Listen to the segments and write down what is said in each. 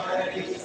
Almighty.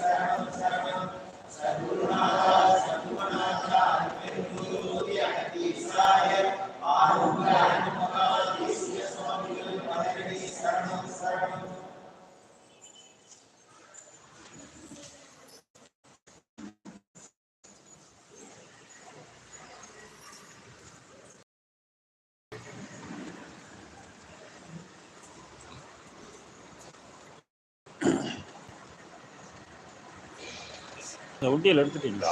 உண்டியல் எடுத்துட்டீங்களா?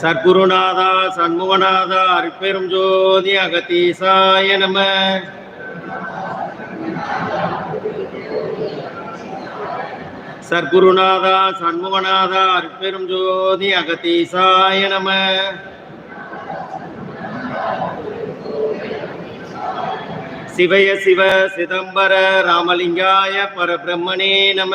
சத்குருநாதா சண்முகநாதா அருட்பெரும் ஜோதி அகதீசாய நம. சத்குருநாதா சண்முகநாதா அருட்பெரும் ஜோதி அகதீசாய நம. சிவய சிவ சிதம்பர ராமலிங்காய பரபிரம்மனே நம.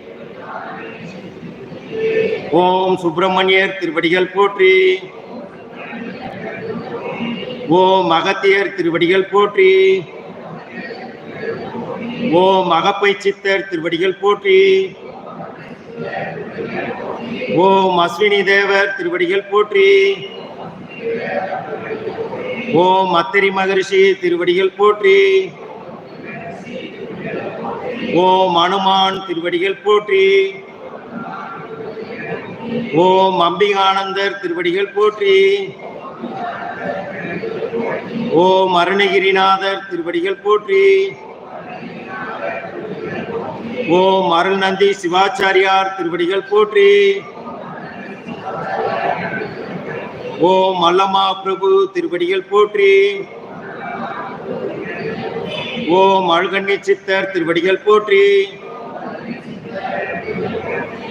ஓம் சுப்பிரமணியர் திருவடிகள் போற்றி. ஓம் அகத்தியர் திருவடிகள் போற்றி. ஓம் அகப்பை சித்தர் திருவடிகள் போற்றி. ஓம் அஸ்வினி தேவர் திருவடிகள் போற்றி. ஓம் அத்திரி மகரிஷி திருவடிகள் போற்றி. ஓம் அனுமான் திருவடிகள் போற்றி. ஓம் அம்பிகானந்தர் திருவடிகள் போற்றி. ஓம் அருணகிரிநாதர் திருவடிகள் போற்றி. ஓம் அருள்நந்தி சிவாச்சாரியார் திருவடிகள் போற்றி. ஓம் அல்லமா பிரபு திருவடிகள் போற்றி. ஓம் அழுகண்ணி சித்தர் திருவடிகள் போற்றி.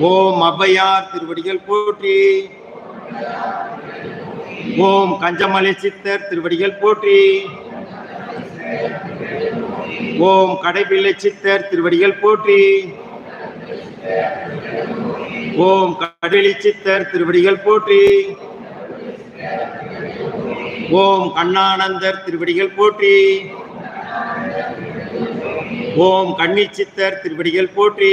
ஓம் அவ்வையார் திருவடிகள் போற்றி. ஓம் கஞ்சமலை சித்தர் திருவடிகள் போற்றி. ஓம் கடைபிள்ளை சித்தர் திருவடிகள் போற்றி. ஓம் கடலி சித்தர் திருவடிகள் போற்றி. ஓம் கண்ணானந்தர் திருவடிகள் போற்றி. ஓம் கன்னி சித்தர் திருவடிகள் போற்றி.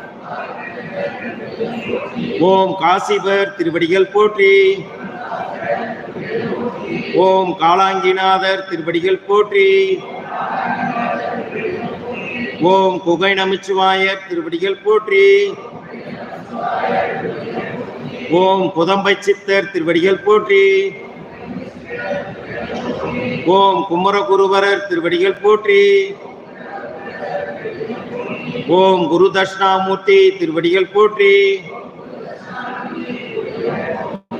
ஓம் காசிபர் திருவடிகள் போற்றி. ஓம் காலாங்கிநாதர் திருவடிகள் போற்றி. ஓம் குகை நமச்சிவாயர் திருவடிகள் போற்றி. ஓம் புதம்பை சித்தர் திருவடிகள் போற்றி. ஓம் குமரகுருவரர் திருவடிகள் போற்றி. ஓம் குரு தட்சிணாமூர்த்தி திருவடிகள் போற்றி.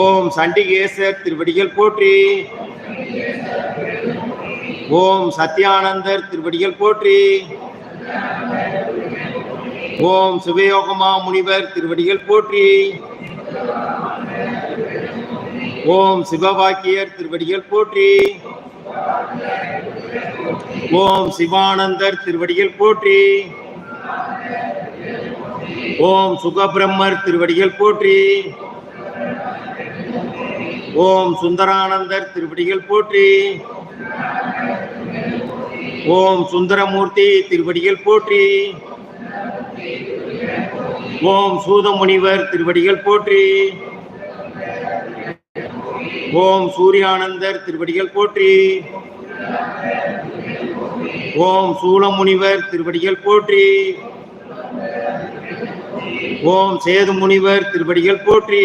ஓம் சண்டிகேசர் திருவடிகள் போற்றி. ஓம் சத்யானந்தர் திருவடிகள் போற்றி. ஓம் சிவயோகமா முனிவர் திருவடிகள் போற்றி. ஓம் சிவவாக்கியர் திருவடிகள் போற்றி. ஓம் சிவானந்தர் திருவடிகள் போற்றி. ஓம் சுகபிரம்மர் திருவடிகள் போற்றி. ஓம் சுந்தரானந்தர் திருப்படிகள் போற்றி. ஓம் சுந்தரமூர்த்தி திருவடிகள் போற்றி. ஓம் சூதமுனிவர் திருவடிகள் போற்றி. ஓம் சூரியானந்தர் திருவடிகள் போற்றி. ஓம் சூலமுனிவர் திருவடிகள் போற்றி. ஓம் சேது முனிவர் திருவடிகள் போற்றி.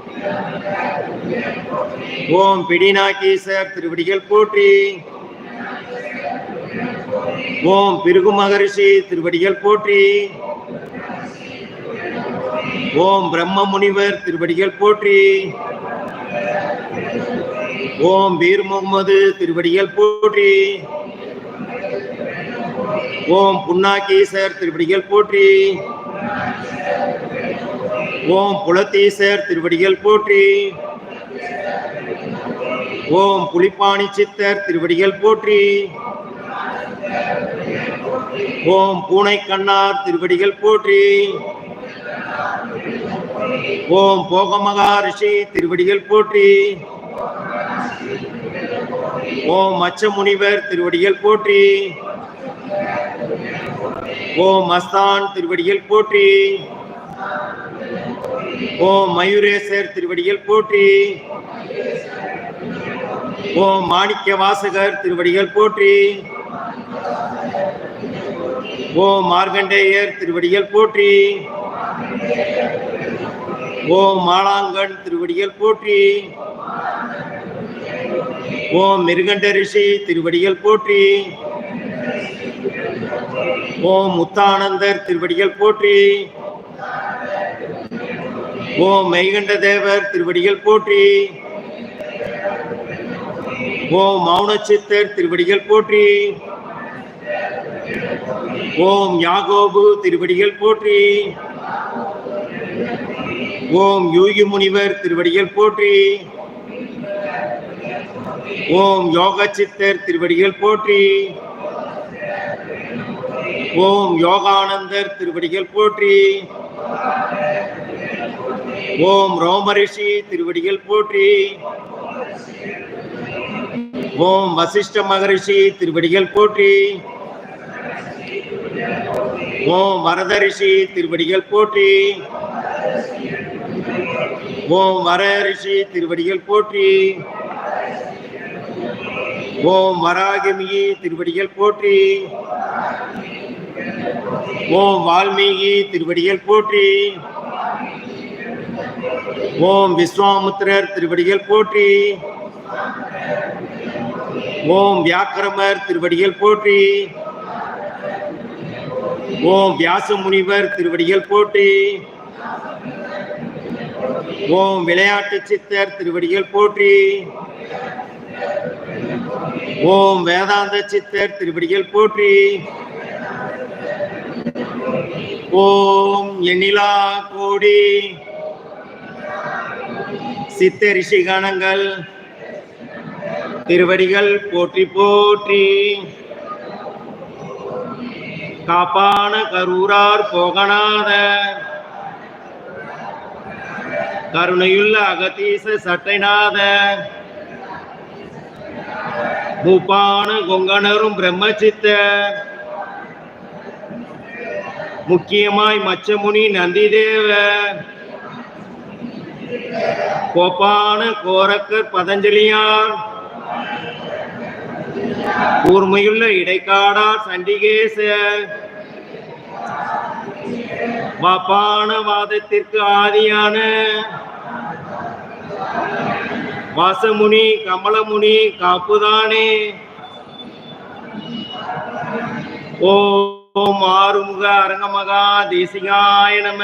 ஓம் பிடிநாகீசர் திருவடிகள் போற்றி. ஓம் பிருகு மகரிஷி திருவடிகள் போற்றி. ஓம் பிரம்ம முனிவர் திருவடிகள் போற்றி. ஓம் பீர் முகமது திருவடிகள் போற்றி. ஓம் புன்னாகீசர் திருவடிகள் போற்றி. ஓம் புலத்தீசர் திருவடிகள் போற்றி. ஓம் புலிப்பாணி சித்தர் திருவடிகள் போற்றி. ஓம் பூனை கண்ணார் திருவடிகள் போற்றி. ஓம் போகமகா ரிஷி திருவடிகள் போற்றி. ஓம் மச்ச முனிவர் திருவடிகள் போற்றி. ஓம் மஸ்தான் திருவடிகள் போற்றி. ஓம் மயூரேசர் திருவடிகள் போற்றி. ஓம் மாணிக்க வாசகர் திருவடிகள் போற்றி. ஓம் மார்கண்டேயர் திருவடிகள் போற்றி. ஓம் மாலாங்கன் திருவடிகள் போற்றி. ஓம் மிருகண்ட ரிஷி திருவடிகள் போற்றி. ஓம் முத்தானந்தர் திருவடிகள் போற்றி. ஓம் மெய்கண்ட தேவர் திருவடிகள் போற்றி. ஓம் மௌனச்சித்தர் திருவடிகள் போற்றி. ஓம் யாகோபு திருவடிகள் போற்றி. ஓம் யூகி முனிவர் திருவடிகள் போற்றி. ஓம் யோக சித்தர் திருவடிகள் போற்றி. ஓம் யோகானந்தர் திருவடிகள் போற்றி. ஓம் ரோமரிஷி திருவடிகள் போற்றி. ஓம் வசிஷ்ட மகரிஷி திருவடிகள் போற்றி. ஓம் வரதரிஷி திருவடிகள் போற்றி. ஓம் வர ரிஷி திருவடிகள் போற்றி. ஓம் வராகமிகி திருவடிகள் போற்றி. ஓம் வால்மீகி திருவடிகள் போற்றி. ஓம் விஸ்வாமுத்திரர் திருவடிகள் போற்றி. ஓம் வியாக்கிரமர் திருவடிகள் போற்றி. ஓம் வியாச முனிவர் திருவடிகள் போற்றி. ஓம் விளையாட்டு சித்தர் திருவடிகள் போற்றி. ஓம் வேதாந்த சித்தர் திருவடிகள் போற்றி. ஓம் எண்ணிலா கோடி. சித்த ரிஷிகணங்கள் திருவடிகள் போற்றி போற்றி. காப்பான கரூரார் போகநாத கருணையுள்ள அகதீச சட்டைநாத பூப்பான கொங்கணரும் பிரம்மச்சித்த முக்கியமாய் மச்சமுனி நந்திதேவ கோபான கோரக்கர் பதஞ்சலியார். கூர்மையுள்ள இடைக்காடார் சண்டிகேச. வாப்பான வாதத்திற்கு ஆதியான. வாசமுனி கமலமுனி காப்புதானே. ஓம் ஆறுமுக அரங்கமகா தேசிகாய நம.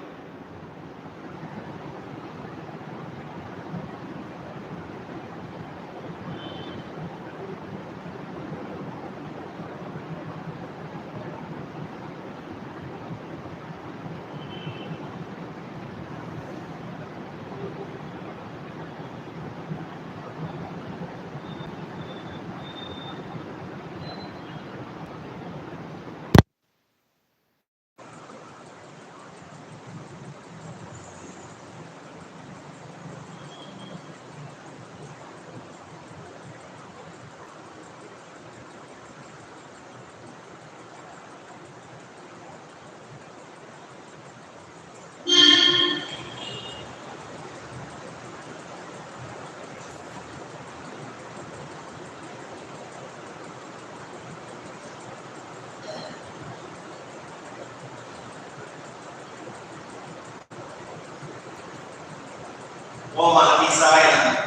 ஓம் அகதீசாய நமः.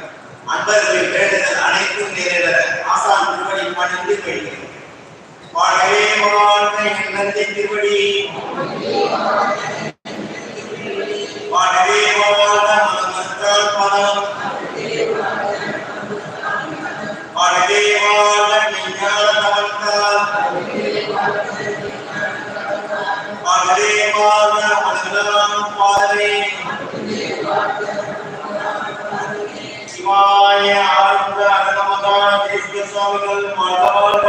அன்பர்களின் வேண்டுதல் அனைத்தும் நிறைவேற ஆசான் திருவடி பணிந்து கேட்கிறேன் வாழ்கவே வாழ்க என் நந்தி திருவடி சிவாய ஆனந்த அகமகா தேசிய சுவாமிகள் வாழ்க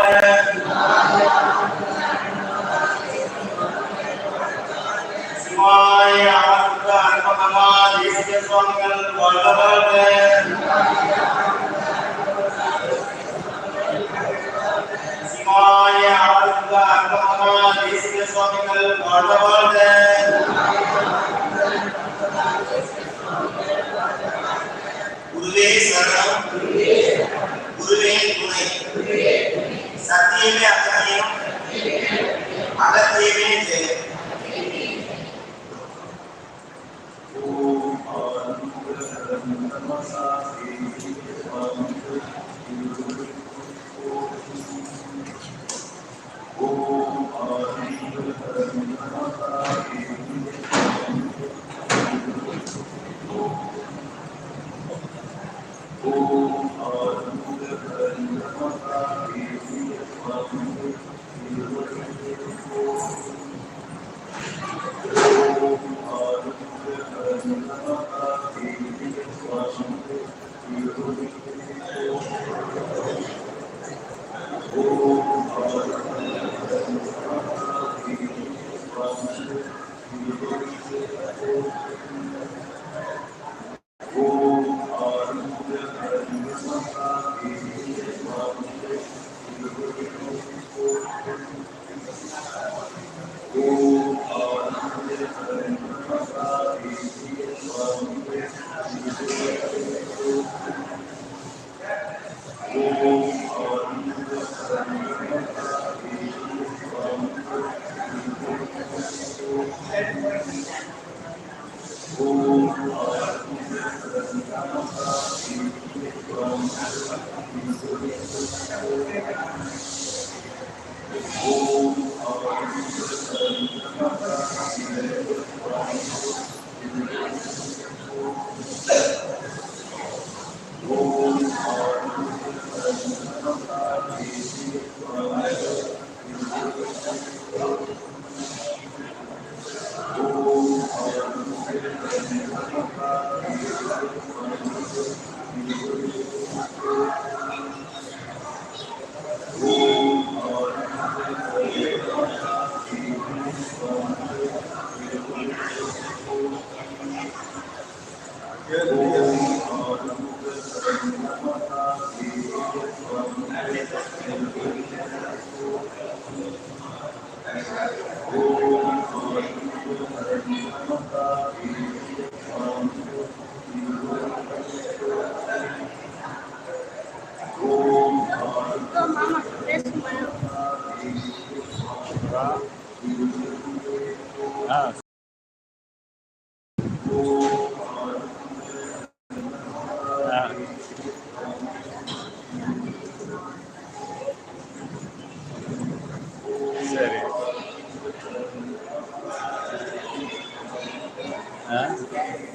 சிவாய ஆனந்த அகமகா தேசிய சுவாமிகள் வாழ்க சிவாய ஆனந்த शरण गुरुवे गुणे सत्यमे अगत्यम अगत्यमे जय ओम अनुकूल सर्वं तमसा सेवि ओम अनुकूल सर्वं तमसा सेवि হ্যাঁ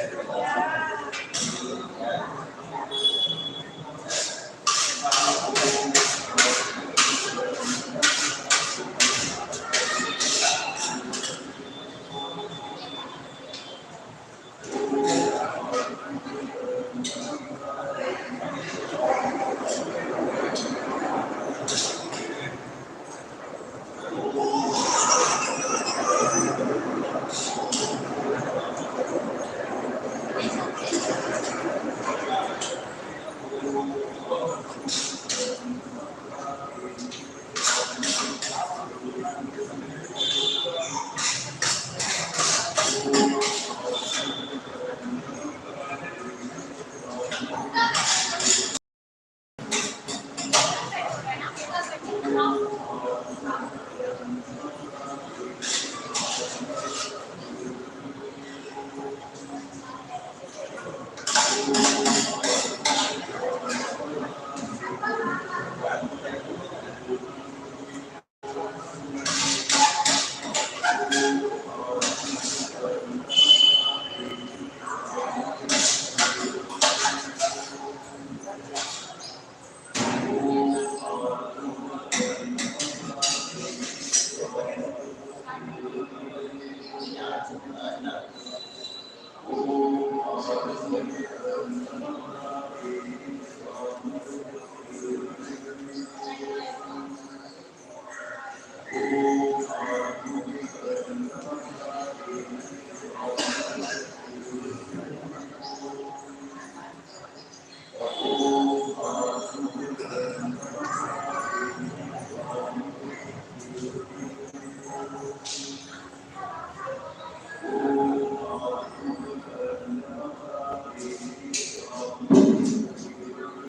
Yeah.